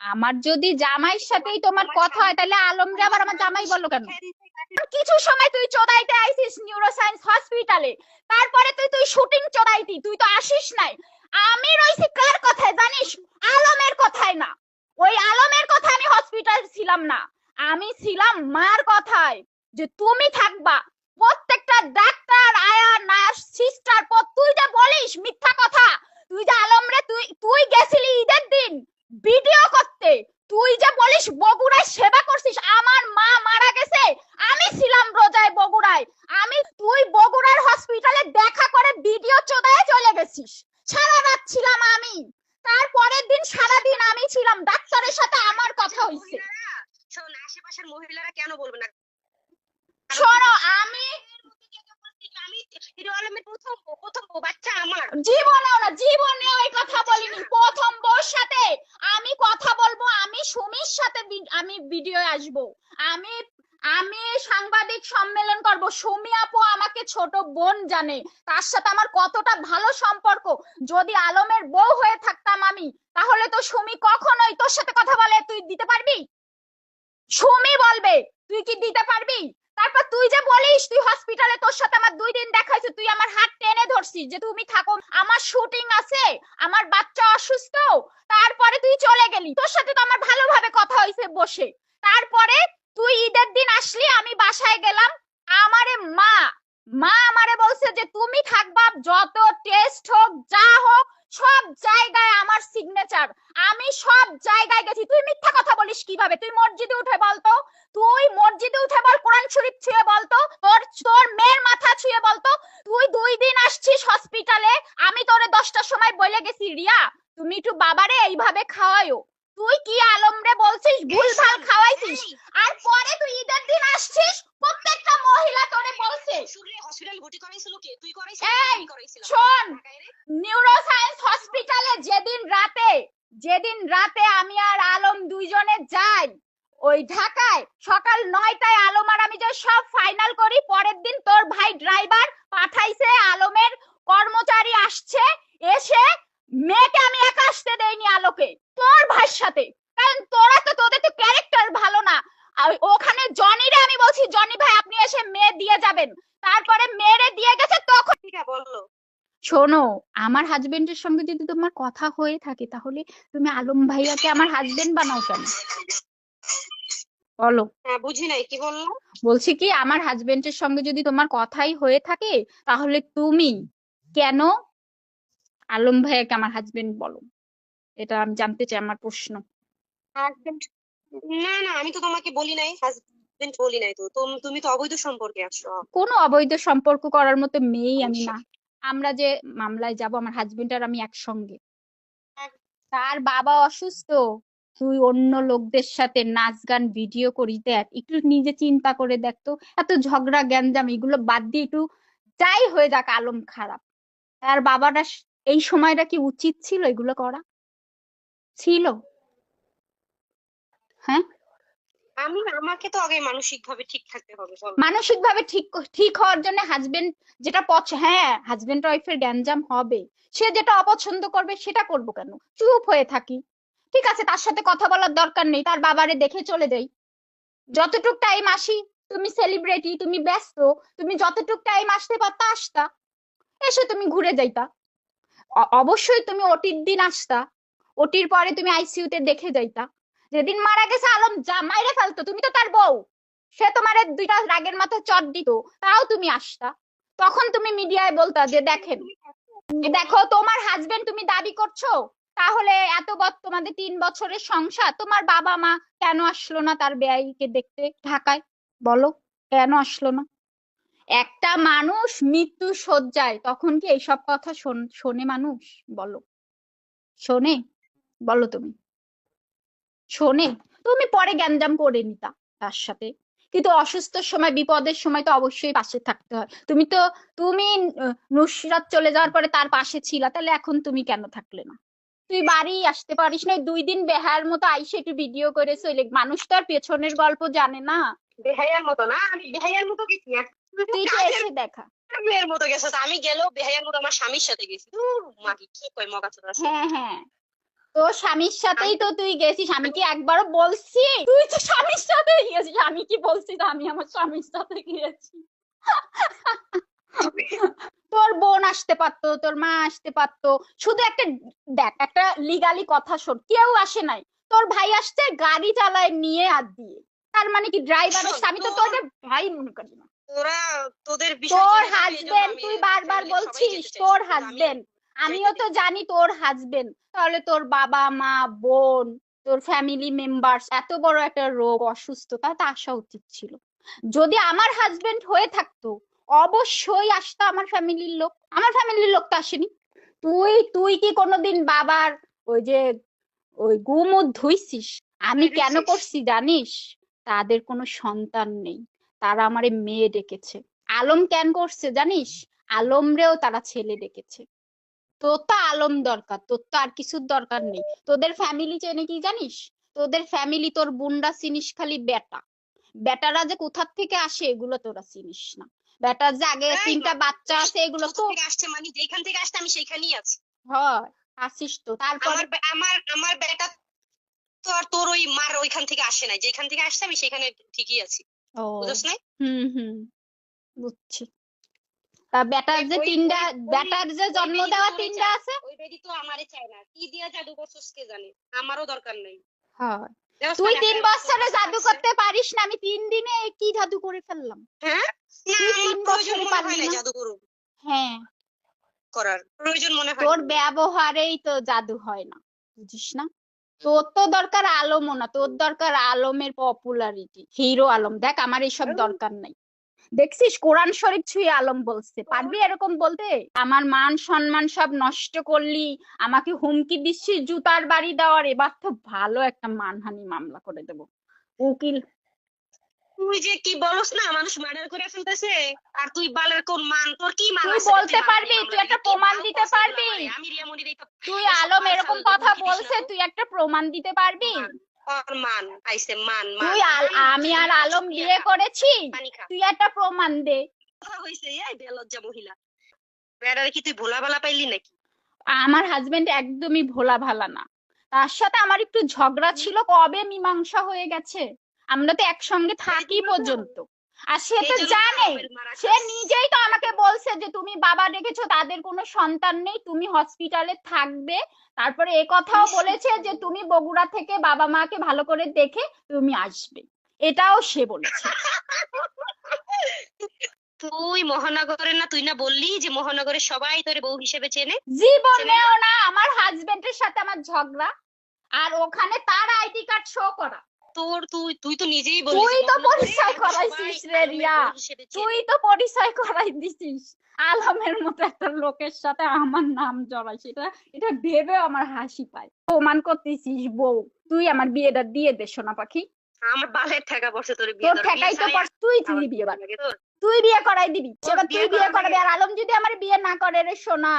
আমার যদি জামাইয়ের সাথেই তোমার কথা হয়, তাহলে আলমরে আবার আমার জামাই বলল কেন। কিছু সময় তুই চোদাইতে আইছিস নিউরোসায়েন্স হসপিটালে তারপরে তুই তুই শুটিং চোদাইতি, তুই তো আসিস নাই। আমি রইছি কার কথায় জানিস? আলমের কথায় না। ওই আলমের কথা আমি হসপিটাল ছিলাম না। আমি ছিলাম মার কথায় যে তুমি থাকবা। প্রত্যেকটা ডাক্তার, আয়া, নার্স, সিস্টার পর তুই যে বলিস মিথ্যা কথা। তুই যে আলমরে তুই তুই গেছিলি ঈদের দিন। ভিডিও করতে। তুই যে বলিস বগুড়ায় সেবা করছিস আমার মা মারা গেছে আমি ছিলাম রোজায় বগুড়ায় আমি তুই বগুড়ার হসপিটালে দেখা করে ভিডিও চোদায় চলে গেছিস সারা রাত ছিলাম আমি তারপরের দিন সারা দিন আমি ছিলাম ডাক্তারের সাথে আমার কথা হইছে মহিলারা, শোন আশেপাশের মহিলারা কেন বলবে না শোনো আমি আমি হিরো আলমের প্রথম বউ, প্রথম বউ, বাচ্চা আমার জীবনেও না জীবনেও এই কথা বলিনি প্রথম বউর সাথে আমি কথা বলব আমি সুমির সাথে আমি ভিডিও আসব। আমি আমি সাংবাদিক সম্মেলন করব। সুমি আপু আমাকে ছোট বোন জানে। তার সাথে আমার কতটা ভালো সম্পর্ক। যদি আলমের বউ হয়ে থাকতাম আমি, তাহলে তো সুমি কখনোই তোর সাথে কথা বলে তুই দিতে পারবি? সুমি বলবে, তুই কি দিতে পারবি? তারপর তুই যে বলিস, তুই হসপিটালে তোর সাথে আমার দুই দিন দেখা তুই আমার হাত টেনে ধরছিস যে তুমি থাকো। আমার শুটিং আছে, আমার বাচ্চা অসুস্থ, তারপরে তুই চলে গেলি। তোর সাথে তো আমার ভালোভাবে কথা হয়েছে বসে। তারপরে তুই ঈদের দিন আসলি, আমি বাসায় গেলাম। আমারে মা মা আমারে বলছে যে তুমি থাকবা, যত টেস্ট হোক, যা হোক সব জায়গায় আমার সিগনেচার আমি সব জায়গায় গেছি। তুই মিথ্যা কথা বলিস কীভাবে? তুই মসজিদে উঠে বলতো? তুই মসজিদে উঠে বল, কোরআন শরীফ ছুঁয়ে বলতো? তোর তোর মেয়ের মাথা ছুঁয়ে বলতো? তুই দুই দিন আসছিস হসপিটালে আমি তোরে দশটার সময় বলে গেছি, রিয়া। তুমি একটু বাবারে এইভাবে খাওয়ায়ও তুই কি আলমরে বলছিস? ভুলভাল খাওয়াইছিস আর পরে তুই ঈদের দিন আসছিস প্রত্যেকটা মহিলা তোরে বলছে হসপিটাল ভর্তি করাইছিল কে তুই করাইছিস এই, আমি করাইছিলাম শোন ঢাকায় রে? নিউরোসায়েন্স হসপিটালে যেদিন রাতে যেদিন রাতে আমি আর আলম দুইজনে যাই ওই ঢাকায় সকাল নয়টায় আলম আর আমি যে সব ফাইনাল করি পরের দিন তোর ভাই ড্রাইভার পাঠাইছে আলমের কর্মচারী আসছে এসে মেয়েকে আমি একা আসতে দেইনি আলোকে তোর ভাইয়ের সাথে কারণ তোরা তো তোদের তো ক্যারেক্টার ভালো না আর ওখানে জনিরে আমি বলছি জনি ভাই আপনি এসে মেয়ে দিয়ে যাবেন। তারপরে মেয়েরে দিয়ে গেছে তখন বলল। শোনো আমার হাজবেন্ডের সঙ্গে যদি তোমার কথা হয়ে থাকে তাহলে তুমি আলম ভাইয়াকে আমার হাজবেন্ড বানাও কেন? বলো। হ্যাঁ বুঝি নাই কি বলল? বলছি কি আমার হাজবেন্ডের সঙ্গে যদি তোমার কথাই হয়ে থাকে তাহলে তুমি কেন আলম ভাইয়াকে আমার হাজবেন্ড বলো? এটা আমি জানতে চাই আমার প্রশ্ন। হাজবেন্ড না না আমি তো তোমাকে বলি নাই হাজবেন্ড বলি নাই তো তুমি তো অবৈধ সম্পর্কে আছো। কোনো অবৈধ সম্পর্ক করার মতো মেয়েই আমি না। আমরা যে মামলায় যাব আমার হাজবেন্ড আর আমি একসঙ্গে। তার বাবা অসুস্থ তুই অন্য লোকদের সাথে নাচ গান ভিডিও করিস দেখ একটু নিজে চিন্তা করে দেখ তো। এত ঝগড়া গ্যাঞ্জাম এগুলো বাদ দিয়ে একটু যাই হয়ে যাক আলম খারাপ। তার বাবাটা এই সময়টা কি উচিত ছিল এগুলো করা? ছিল। হ্যাঁ? আমি আমাকে তো আগে মানসিক ভাবে ঠিক থাকতে হবে মানসিক ভাবে ঠিক ঠিক হওয়ার জন্য হাজবেন্ড যেটা পছ হ্যাঁ হাজবেন্ড ওয়াইফের গ্যাঞ্জাম হবে। সে যেটা অপছন্দ করবে সেটা করব কেন? চুপ হয়ে থাকি। ঠিক আছে তার সাথে কথা বলার দরকার নেই তার বাবারে দেখে চলে যাই। যতটুক টাইম আসি তুমি সেলিব্রিটি তুমি ব্যস্ত তুমি যতটুক টাইম আসতে পারতা আসতা। এসে তুমি ঘুরে যাইতা। অবশ্যই তুমি ওটির দিন আসতা। ওটির পরে তুমি আইসিইউতে দেখে যাইতা। যেদিন মারা গেছে আলম, যা মাইরে ফেলতো, তুমি তো তার বউ। সে তোমার দুইটা রাগের মাথায় চট দিত, তাও তুমি আসতা। তখন তুমি মিডিয়ায় বলতা যে, দেখেন দেখো, তোমার হাজবেন্ড তুমি দাবি করছ? তাহলে এত বৎ তোমাদের তিন বছরের সংসার, তোমার বাবা মা কেন আসলো না তার বেয়াইকে দেখতে ঢাকায়? বলো, কেন আসলো না? একটা মানুষ মৃত্যু শয্যায়, তখন কি এইসব কথা শোনে মানুষ? বলো। শোনে? বলো তুমি। শোনে তুমি পরে গ্যাঞ্জাম করে নিতা তার সাথে। কিন্তু অসুস্থ সময় বিপদের সময় তো অবশ্যই পাশে থাকতে হয়। তুমি তো তুমি নুসরাত চলে যাওয়ার পরে তার পাশে ছিলা তাহলে এখন তুমি কেন থাকলে না? তুই বাড়ি আসতে পারিস না দুই দিন বেহার মতো আইসে একটু ভিডিও করে চলে মানুষ তো আর পেছনের গল্প জানে না। বেহাইয়ার মতো না আমি বেহাইয়ার মতো গেছি তুই তো এসে দেখা। মেয়ের মতো গেছো আমি গেলেও বেহাইয়ার মতো আমার স্বামীর সাথে গেছি। মাকে কি কই মগা হ্যাঁ হ্যাঁ। তোর স্বামীর সাথেই তো তুই গেছিস আমি কি একবারও বলছি? তুই তো স্বামীর সাথেই গেছিস আমি কি বলছি তো আমি আমার স্বামীর সাথে গিয়েছি? তোর বোন আসতে পারতো তোর মা আসতে পারতো শুধু একটা দেখ একটা লিগালি কথা শোন কেউ আসে নাই। তোর ভাই আসছে গাড়ি চালায় নিয়ে আর দিয়ে। তার মানে কি ড্রাইভারের আমি তো তোর- তোদের ভাই মনে করি না। তোরা তোদের বিষয় তোর হাজবেন্ড তুই বারবার বলছিস তোর হাজবেন্ড আমিও তো জানি তোর হাজবেন্ড তাহলে তোর বাবা মা বোন তোর ফ্যামিলি মেম্বার এত বড় একটা রোগ অসুস্থতা তা আসা উচিত ছিল। যদি আমার হাজবেন্ড হয়ে থাকতো অবশ্যই আসতো আমার ফ্যামিলির লোক। আমার ফ্যামিলির লোক তো আসেনি। তুই তুই কি কোনোদিন বাবার ওই যে ওই গুমুদ ধুইছিস? আমি কেন করছি জানিস? তাদের কোনো সন্তান নেই। তারা আমারে মেয়ে ডেকেছে। আলম কেন করছে জানিস? আলমরেও তারা ছেলে ডেকেছে। তোর তো আলম দরকার তোর তো আর কিছুর দরকার নেই। তোদের ফ্যামিলি চেনে কি জানিস? তোদের ফ্যামিলি তোর বুন্ডা চিনিস খালি বেটা বেটারা যে কোথার থেকে আসে এগুলো তোরা চিনিস না। বেটার যে আগে তিনটা বাচ্চা আছে এগুলো কোথা তো থেকে আসছে মানে যেখান থেকে আসছে আমি সেখানেই আছি। হয় আসিস তো। তারপর আমার আমার আমার বেটা তো আর তোর ওই মার ওইখান থেকে আসে নাই। যেখান থেকে আসছে আমি সেখানে ঠিকই আছি। ও বুঝছ না হুম হুম বুঝছি। তা বেটার যে তিনটা বেটার যে জন্ম দেওয়া তিনটা আছে? ওই বেটি তো আমারে চায় না। কি দিয়া জাদু করছিস কে জানে? আমারও দরকার নেই। হয়। তুই তিন বছরে জাদু করতে পারিস না আমি তিন দিনে কি জাদু করে ফেললাম? হ্যাঁ? তুই তিন বছরে পারবি না? জাদু করুক। হ্যাঁ। করার। প্রয়োজন মনে হয় তোর ব্যবহারেই তো জাদু হয় না বুঝিস না? তোর তো দরকার আলমও না তোর দরকার আলমের পপুলারিটি হিরো আলম। দেখ আমার এইসব দরকার নাই। দেখছিস? কোরআন শরীফ ছুঁয়ে আলম বলছে। পারবি এরকম বলতে? আমার মান সম্মান সব নষ্ট করলি আমাকে হুমকি দিচ্ছিস জুতার বাড়ি দেওয়ার এবার তো ভালো একটা মানহানি মামলা করে দেবো। উকিল। তুই যে কি বলস না মানুষ মার্ডার করে ফেলতেছে আর তুই বালের কোন মান? তোর কি মান তুই বলতে পারবি, তুই একটা প্রমাণ দিতে পারবি? আমি রিয়ামণির এই তো তুই আলম এরকম কথা বলছে তুই একটা প্রমাণ দিতে পারবি? মান, আইছে মান মান। তুই আমি আর আলম বিয়ে করেছি? তুই একটা প্রমাণ দে। হইছে এই বেলজ্জা মহিলা। বেড়ারে কি তুই ভোলা ভালা পাইলি নাকি? আমার হাজবেন্ড একদমই ভোলা ভালা না। তার সাথে আমার একটু ঝগড়া ছিল কবে মীমাংসা হয়ে গেছে? আমরা তো একসঙ্গে থাকি পর্যন্ত। আর সে তো জানে সে নিজেই তো আমাকে বলছে যে তুমি বাবা রেখেছো তাদের কোনো সন্তান নেই তুমি হসপিটালে থাকবে। তারপরে এ কথাও বলেছে যে তুমি বগুড়া থেকে বাবা মাকে ভালো করে দেখে তুমি আসবে। এটাও সে বলেছে। তুই মহানগরের না তুই না বললি যে মহানগরের সবাই তোর বউ হিসেবে চেনে? জীবনেও না? আমার হাজবেন্ডের সাথে আমার ঝগড়া। আর ওখানে তার আইডি কার্ড শো করা। তোর তুই তুই তো নিজেই বললি তুই তো পরিচয় করাইছিস রে রিয়া। বউ তুই তো পরিচয় করাই দিছিস আলমের মতো একটা লোকের সাথে আমার নাম জড়াই সেটা এটা ভেবে আমার হাসি পায়। প্রমাণ করতেছিস বউ। তুই আমার বিয়েটা দিয়ে দে সোনা পাখি। আমার বালের ঠেকা পড়ছে তোর বিয়ে তোর ঠেকাই তো পর তুই তুই বিয়ে তোর। তুই বিয়ে করাই দিবি। এবার তুই বিয়ে বিয়ে করা করাবি। আর আলম যদি আমার বিয়ে না করে রে সোনা।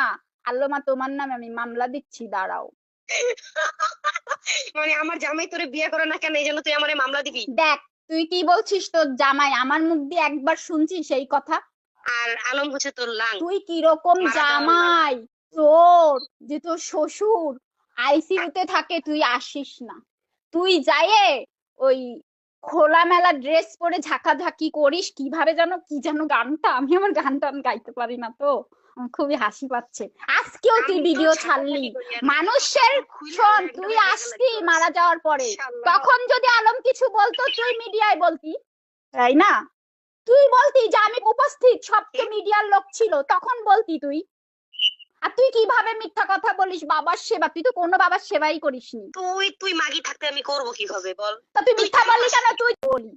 আল্লমা তোমার নামে আমি মামলা দিচ্ছি দাঁড়াও। মানে আমার জামাই তোরে বিয়ে করে না কেন? এই জন্য তুই আমারে মামলা দিবি। দেখ তুই কি বলছিস তোর জামাই? আমার মুখ দিয়ে একবার শুনছিস সেই কথা? আর আলম হচ্ছে তোর লাং। তুই কীরকম মারা দেওয়ার জামাই? তোর যে তোর শ্বশুর আইসিইউতে থাকে তুই আসিস না। তুই যায়ে ওই খোলামেলা ড্রেস পরে ঝাঁকাঝাঁকি করিস কীভাবে যেন কি যেন গানটা? আমি আমার গান টান গাইতে পারি না তো। খুবই হাসি পাচ্ছে। আজকেও তুই ভিডিও ছাড়লি। মানুষের শোন তুই আসতি মারা যাওয়ার পরে। তখন যদি আলম কিছু বলতো তুই মিডিয়ায় বলতি তাই না? তুই বলতি যে আমি উপস্থিত সব তো মিডিয়ার লোক ছিল তখন বলতি তুই। আর তুই কীভাবে মিথ্যা কথা বলিস বাবার সেবা? তুই তো কোনো বাবার সেবাই করিসনি। তুই তুই মাগি থাকতে আমি করব কীভাবে বল? তা তুই মিথ্যা বললি কেন? তুই বলি।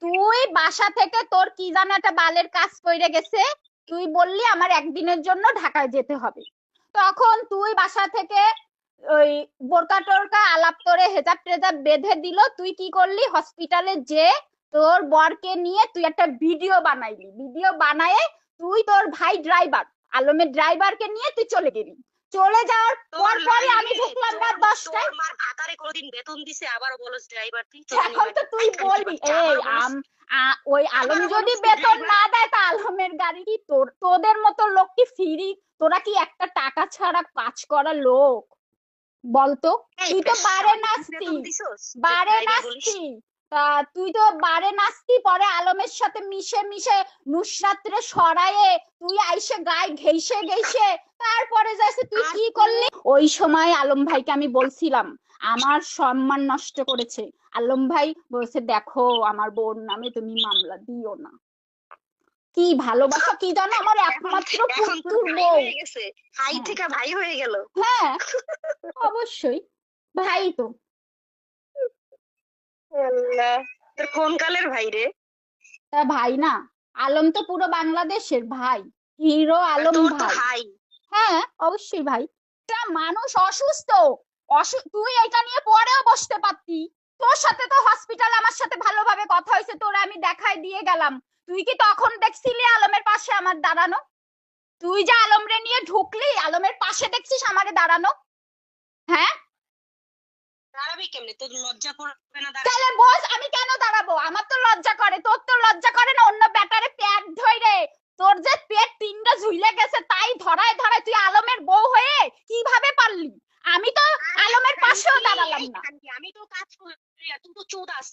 তুই বাসা থেকে তোর কি জানো একটা বালের কাজ পড়ে গেছে? তুই বললি আমার একদিনের জন্য ঢাকায় যেতে হবে। তখন তুই বাসা থেকে ওই বোরকা টোরকা আলাপ করে হেজাব টেজাব বেঁধে দিল। তুই কি করলি? হসপিটালে যে তোর বরকে নিয়ে তুই একটা ভিডিও বানাইলি। ভিডিও বানায়ে তুই তোর ভাই ড্রাইভার, আলমের ড্রাইভারকে নিয়ে তুই চলে গেলি। চলে যাওয়ার পর পরে আমি ঢুকলাম রাত দশটায়। তোর মার ভাতারে কোনোদিন বেতন দিছে আবার বলস ড্রাইভার তুই এখন তো তুই বলবি এই আম ওই আলম যদি বেতন না দেয় তা আলমের গাড়ি কি তোর তোদের মতো লোক কি ফিরি তোরা কি একটা টাকা ছাড়া কাজ করা লোক? বলতো? তুই তো বারে নাচতি বারে নাচতি তুই তো বারে নাচতি পরে আলমের সাথে মিশে মিশে নুসরাতরে সরায়ে তুই আইসে গায়ে ঘেইসে ঘেইসে তারপরে যাইছে তুই কি করলি? ওই সময় আলম ভাইকে আমি বলছিলাম আমার সম্মান নষ্ট করেছে। আলম ভাই বলছে দেখো আমার বোন নামে তুমি মামলা দিও না। কি ভালোবাসা কি জানো? আমার একমাত্র এখন তোর পুত্তুর ভাই বউ। ভাই হ্যাঁ। থেকে ভাই হয়ে গেল। হ্যাঁ অবশ্যই। ভাই তো। আল্লাহ তোর কোন কালের ভাই রে? তা ভাই না আলম তো পুরো বাংলাদেশের ভাই হিরো আলম তোর তো ভাই। ভাই। হ্যাঁ অবশ্যই ভাই। একটা মানুষ অসুস্থ অসু তুই এটা নিয়ে পরেও বসতে পারতি। তোর সাথে তো হসপিটাল আমার সাথে ভালোভাবে কথা হয়েছে তোরে আমি দেখাই দিয়ে গেলাম। তুই কি তখন দেখছিলি আলমের পাশে আমার দাঁড়ানো? তুই যে আলমরে নিয়ে ঢুকলি আলমের পাশে দেখছিস আমারে দাঁড়ানো? হ্যাঁ? দাঁড়াবি কেমনে? তোর লজ্জা করবে না তাহলে বস আমি কেন দাঁড়াবো? আমার তো লজ্জা করে তোর তো লজ্জা করে না অন্য ব্যাটারে পেট ধরে তোর যে পেট তিনটা ঝুলে গেছে তাই ধরায় ধরায় তুই আলমের বউ হয়ে কীভাবে পারলি? আমি তো আলমের পাশেও দাঁড়ালাম না। আমি তো কাজ করি তুই তো চোদাস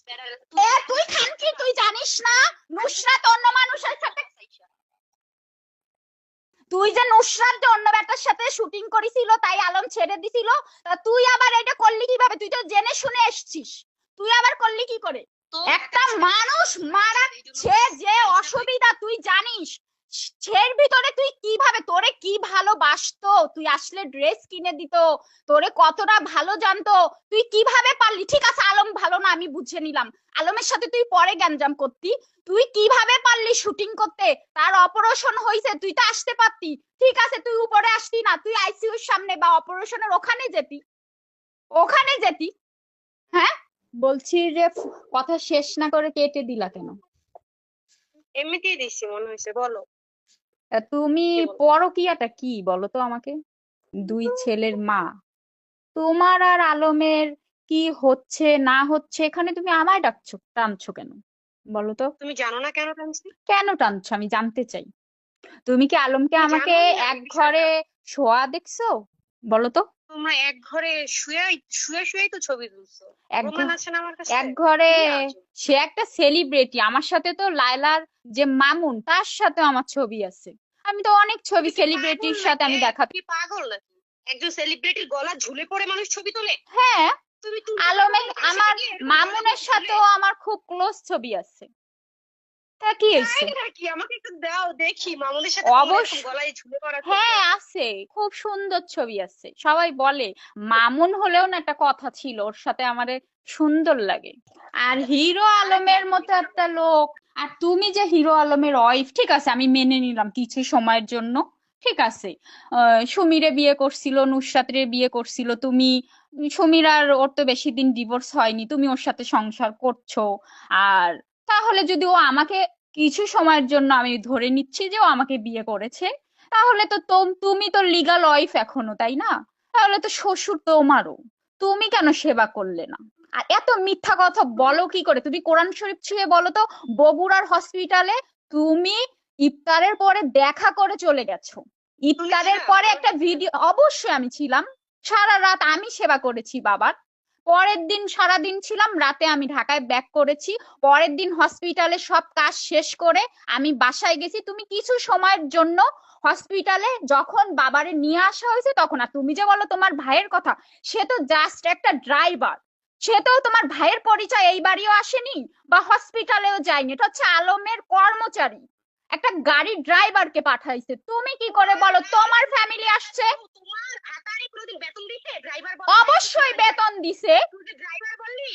তুই খানকি তুই জানিস না? নুসরাত অন্য মানুষের সাথে তুই যে নুসরাত যে অন্য ব্যাটার সাথে শুটিং করেছিল তাই আলম ছেড়ে দিছিল তা তুই আবার এটা করলি কীভাবে? তুই তো জেনে শুনে এসছিস। তুই আবার করলি কি করে? একটা মানুষ মারা সে যে অসুবিধা তুই জানিস সের ভিতরে তুই কীভাবে তোরে কি ভালোবাসতো? তুই আসলে ড্রেস কিনে দিত তোরে কতটা ভালো জানতো? তুই কীভাবে পারলি? ঠিক আছে আলম ভালো না আমি বুঝে নিলাম। আলমের সাথে তুই পরে গ্যাঞ্জাম করতি। তুই কীভাবে পারলি শুটিং করতে? তার অপারেশন হয়েছে তুই তো আসতে পারতি। ঠিক আছে তুই উপরে আসতি না তুই আইসিইউর সামনে বা অপারেশনের ওখানে যেতি। ওখানে যেতি। হ্যাঁ? বলছি যে কথা শেষ না করে কেটে দিলা কেন? এমনিতেই দিচ্ছি মনে হয়েছে বলো। তুমি পরকীয়াটা কি বলো তো আমাকে? দুই ছেলের মা। তোমার আর আলমের কি হচ্ছে না হচ্ছে এখানে তুমি আমায় ডাকছো টানছো কেন? বলো তো। তুমি জানো না কেন টানছি? কেন টানছো? আমি জানতে চাই। তুমি কি আলমকে আমাকে এক। ঘরে শোয়া দেখছ? বলো তো। তোমরা এক ঘরে শুয়ে শুয়ে শুয়েই তো ছবি তুলছো। এক প্রমাণ আছে না আমার কাছে? এক ঘরে? সে একটা সেলিব্রিটি আমার সাথে তো লায়লার যে মামুন তার সাথে আমার ছবি আছে। আমি তো অনেক ছবি সেলিব্রিটির সাথে আমি দেখা তুই পাগল একজন সেলিব্রিটির গলা ঝুলে পড়ে মানুষ ছবি তোলে? হ্যাঁ তুমি না, আমার মামুনের সাথেও আমার খুব ক্লোজ ছবি আছে। তা কি নাকি? আমাকে একটু দাও দেখি। মামুনের সাথে গলায় ঝুলে পড়া হ্যাঁ। আছে। খুব সুন্দর ছবি আছে। সবাই বলে মামুন হলেও না একটা কথা ছিল ওর সাথে আমারে সুন্দর লাগে। আর হিরো আলমের মতো একটা লোক আর তুমি যে হিরো আলমের ওয়াইফ ঠিক আছে, আমি মেনে নিলাম কিছু সময়ের জন্য, ঠিক আছে। সুমিরে বিয়ে করছিল, নুসরাতের বিয়ে করছিল, তুমি, সুমির আর ওর তো বেশি দিন ডিভোর্স হয়নি, তুমি ওর সাথে সংসার করছ। আর তাহলে যদি ও আমাকে কিছু সময়ের জন্য আমি ধরে নিচ্ছি যে ও আমাকে বিয়ে করেছে, তাহলে তো তোম- তুমি তো লিগাল ওয়াইফ এখনও, তাই না? তাহলে তো শ্বশুর তোমারও। তুমি কেন সেবা করলে না? আর এত মিথ্যা কথা বলো কি করে? তুমি কোরআন শরীফ ছুঁয়ে বলো তো বগুড়ার হসপিটালে তুমি ইফতারের পরে দেখা করে চলে গেছো। ইফতারের পরে একটা ভিডিও অবশ্যই আমি ছিলাম। সারা রাত আমি সেবা করেছি বাবার। পরের দিন সারা দিন ছিলাম রাতে আমি ঢাকায় ব্যাক করেছি। পরের দিন হসপিটালে সব কাজ শেষ করে আমি বাসায় গেছি। তুমি কিছু সময়ের জন্য হসপিটালে যখন বাবারে নিয়ে আসা হয়েছে তখন আর তুমি যে বলো তোমার ভাইয়ের কথা সে তো জাস্ট একটা ড্রাইভার সে তো তোমার ভাইয়ের পরিচয় এই বাড়িও আসেনি বা হসপিটালেও যায়নি। এটা হচ্ছে আলমের কর্মচারী। একটা গাড়ির ড্রাইভারকে পাঠাইছে। তুমি কি করে বলো? তোমার ফ্যামিলি আসছে? অবশ্যই বেতন দিছে। ড্রাইভার বললি?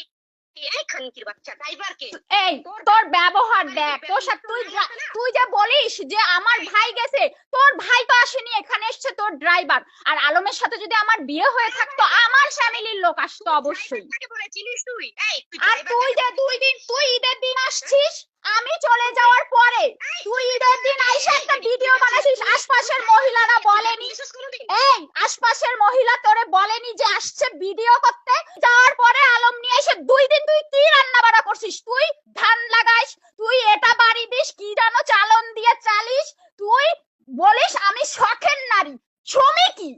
এই খানকির বাচ্চা ড্রাইভারকে। এই তোর ব্যবহার দেখ তোর সাথে তুই বেতন যা- দিতে না। তুই যে বলিস যে আমার ভাই গেছে তোর ভাই তো আসেনি এখানে এসছে তোর ড্রাইভার। আর আলমের সাথে যদি আমার বিয়ে হয়ে থাকতো আমার ফ্যামিলির লোক আসতো অবশ্যই। আর তুই যে দুই দিন তুই ঈদের দিন আসছিস? আমি চলে যাওয়ার পরে তুই ঈদের দিন আইসা একটা ভিডিও বানাইছিস, আশপাশের মহিলারা বলেনি। এই, আশপাশের মহিলা তোরে বলেনি যে আসছে ভিডিও করতে। যাওয়ার পরে আলম নিয়ে এসে দুই দিন তুই কি রান্না বাড়া করছিস? তুই ধান লাগাইস তুই এটা বাড়ি দিস কি জানো চালন দিয়ে চালিস তুই বলিস আমি শখের নারী শ্রমিকই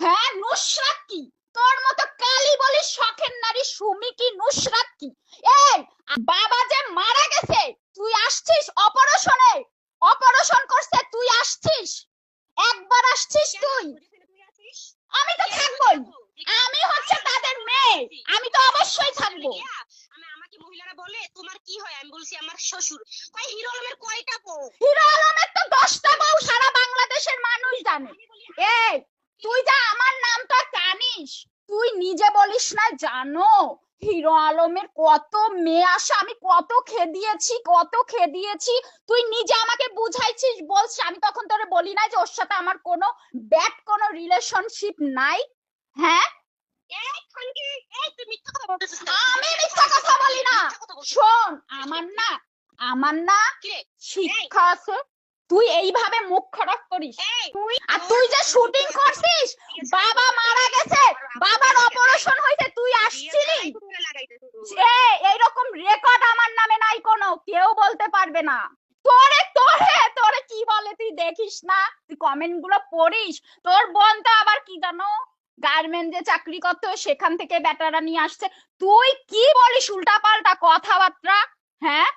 হ্যাঁ নুসরাত কি তোর মতো অপরাধ কি এই বাবা যে মারা গেছে তুই আসছিস অপারেশনে অপারেশন করছে তুই আসছিস একবার আসছিস তুই আমি তো থাকবোই আমি হচ্ছে তাদের মেয়ে আমি তো অবশ্যই থাকব আমি আমাকে মহিলারা তোমার কি হয়? আমি বলছি আমার শ্বশুর। কয় হিরো আলমের কয়টা বউ? হিরো আলমের তো দশটা বউ সারা বাংলাদেশের মানুষ জানে। এই তুই যা আমার নামটা জানিস। তুই নিজে বলিস না জানো। হিরো আলমের কত মেয়ে আসে আমি কত খেদিয়েছি কত খেদিয়েছি। তুই নিজে আমাকে বুঝাইছিস বলছিস আমি তখন তোরে বলি না যে ওর সাথে আমার কোনো ব্যাড কোনো রিলেশনশিপ নাই। হ্যাঁ? আমি মিথ্যা কথা বলি না মিথ্যা কথা বলছিস। শোন আমার না আমার না শিক্ষা আছে। তুই এইভাবে মুখ খারাপ করিস। আর তুই যে শুটিং করছিস বাবা মারা গেছে বাবার অপারেশন হইছে তুই আসছিলি? বিয়ে করে লাগাইতেছিস তুই। এ এইরকম রেকর্ড আমার নামে নাই কোনো কেউ বলতে পারবে না। তোরে তোরে তোরে কি বলে তুই দেখিস না? তুই কমেন্টগুলো পড়িস। তোর বোন তো আবার কি জানো? গার্মেন্টে চাকরি করতো, সেখান থেকে বেটারা নিয়ে আসছে। তুই কি বলিস উল্টা পাল্টা কথাবার্তা? হ্যাঁ?